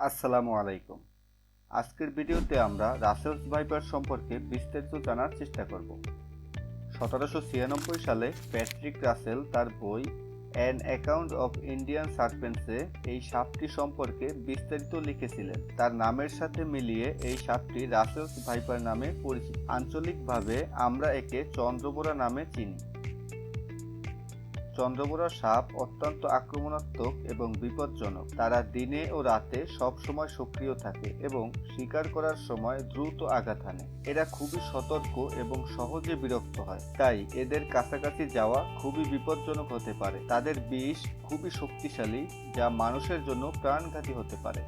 আসসালামু আলাইকুম। আজকের ভিডিওতে আমরা রাসেলস ভাইপার সম্পর্কে বিস্তারিত জানার চেষ্টা করব। সতেরোশো ছিয়ানব্বই সালে প্যাট্রিক রাসেল তার বই অ্যান অ্যাকাউন্ট অফ ইন্ডিয়ান সার্পেন্সে এই সাপটি সম্পর্কে বিস্তারিত লিখেছিলেন। তার নামের সাথে মিলিয়ে এই সাপটি রাসেলস ভাইপার নামে পরিচিত। আঞ্চলিকভাবে আমরা একে চন্দ্রবোরা নামে চিনি। চন্দ্রবোরা সাপ অত্যন্ত আক্রমণাত্মক এবং বিপজ্জনক। তারা দিনে ও রাতে সব সময় সক্রিয় থাকে এবং শিকার করার সময় দ্রুত আঘাত হানে। এরা খুবই সতর্ক এবং সহজে বিরক্ত হয়। তাই এদের কাছাকাছি যাওয়া খুবই বিপজ্জনক হতে পারে। তাদের বিষ খুবই শক্তিশালী, যা মানুষের জন্য প্রাণঘাতী হতে পারে।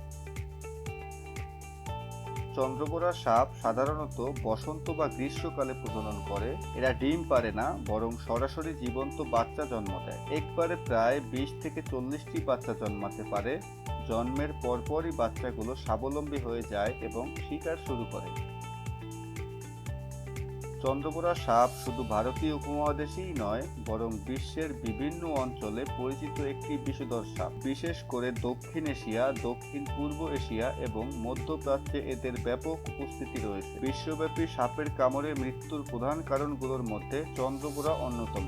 চন্দ্রবোরা সাপ সাধারণত বসন্ত বা গ্রীষ্মকালে প্রজনন করে। এরা ডিম পারে না, বরং সরাসরি জীবন্ত বাচ্চা জন্ম দেয়। একবারে প্রায় বিশ থেকে চল্লিশটি বাচ্চা জন্মাতে পারে। জন্মের পরপরই বাচ্চাগুলো স্বাবলম্বী হয়ে যায় এবং শিকার শুরু করে। চন্দ্রবোরা সাপ শুধু ভারতীয় উপমহাদেশেই নয়, বরং বিশ্বের বিভিন্ন অঞ্চলে পরিচিত একটি বিষধর সাপ। বিশেষ করে দক্ষিণ এশিয়া, দক্ষিণ পূর্ব এশিয়া এবং মধ্যপ্রাচ্যে এদের ব্যাপক উপস্থিতি রয়েছে। বিশ্বব্যাপী সাপের কামড়ে মৃত্যুর প্রধান কারণগুলোর মধ্যে চন্দ্রবোরা অন্যতম।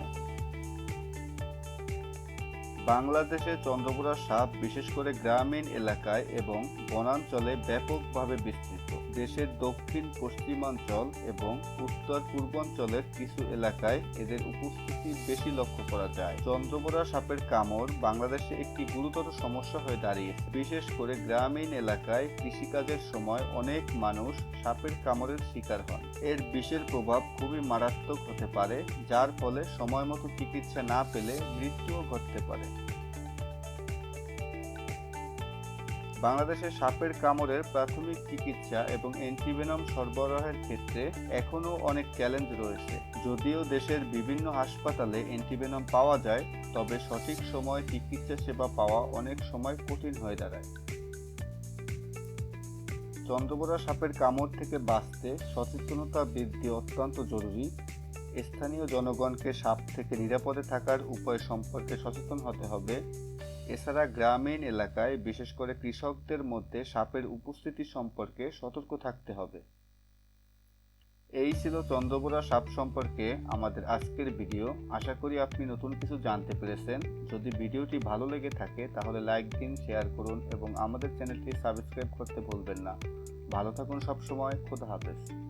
বাংলাদেশে চন্দ্রপুরা সাপ, বিশেষ করে গ্রামীণ এলাকায় এবং বনাঞ্চলে ব্যাপকভাবে বিস্তৃত। দেশের দক্ষিণ, পশ্চিমাঞ্চল এবং উত্তর পূর্বাঞ্চলের কিছু এলাকায় এদের উপস্থিতি বেশি লক্ষ্য করা যায়। চন্দ্রবোরা সাপের কামড় বাংলাদেশে একটি গুরুতর সমস্যা হয়ে দাঁড়িয়েছে। বিশেষ করে গ্রামীণ এলাকায় কৃষিকাজের সময় অনেক মানুষ সাপের কামড়ের শিকার হন। এর বিষের প্রভাব খুবই মারাত্মক হতে পারে, যার ফলে সময় মতো চিকিৎসা না পেলে মৃত্যুও ঘটতে পারে। বাংলাদেশে সাপের কামড়ের প্রাথমিক চিকিৎসা এবং অ্যান্টিভেনম সরবরাহের ক্ষেত্রে এখনও অনেক চ্যালেঞ্জ রয়েছে। যদিও দেশের বিভিন্ন হাসপাতালে অ্যান্টিভেনম পাওয়া যায়, তবে সঠিক সময়ে চিকিৎসা সেবা পাওয়া অনেক সময় কঠিন হয়ে দাঁড়ায়। চন্দ্রবোরা সাপের কামড় থেকে বাঁচতে সচেতনতা বৃদ্ধি অত্যন্ত জরুরি। স্থানীয় জনগণকে সাপ থেকে নিরাপদে থাকার উপায় সম্পর্কে সচেতন হতে হবে। এছাড়া গ্রামীণ এলাকায় বিশেষ করে কৃষকদের মধ্যে সাপের উপস্থিতি সম্পর্কে সতর্ক থাকতে হবে। এই ছিল চন্দ্রবোরা সাপ সম্পর্কে আমাদের আজকের ভিডিও। আশা করি আপনি নতুন কিছু জানতে পেরেছেন। যদি ভিডিওটি ভালো লেগে থাকে, তাহলে লাইক দিন, শেয়ার করুন এবং আমাদের চ্যানেলটি সাবস্ক্রাইব করতে ভুলবেন না। ভালো থাকুন সবসময়। খোদা হাফেজ।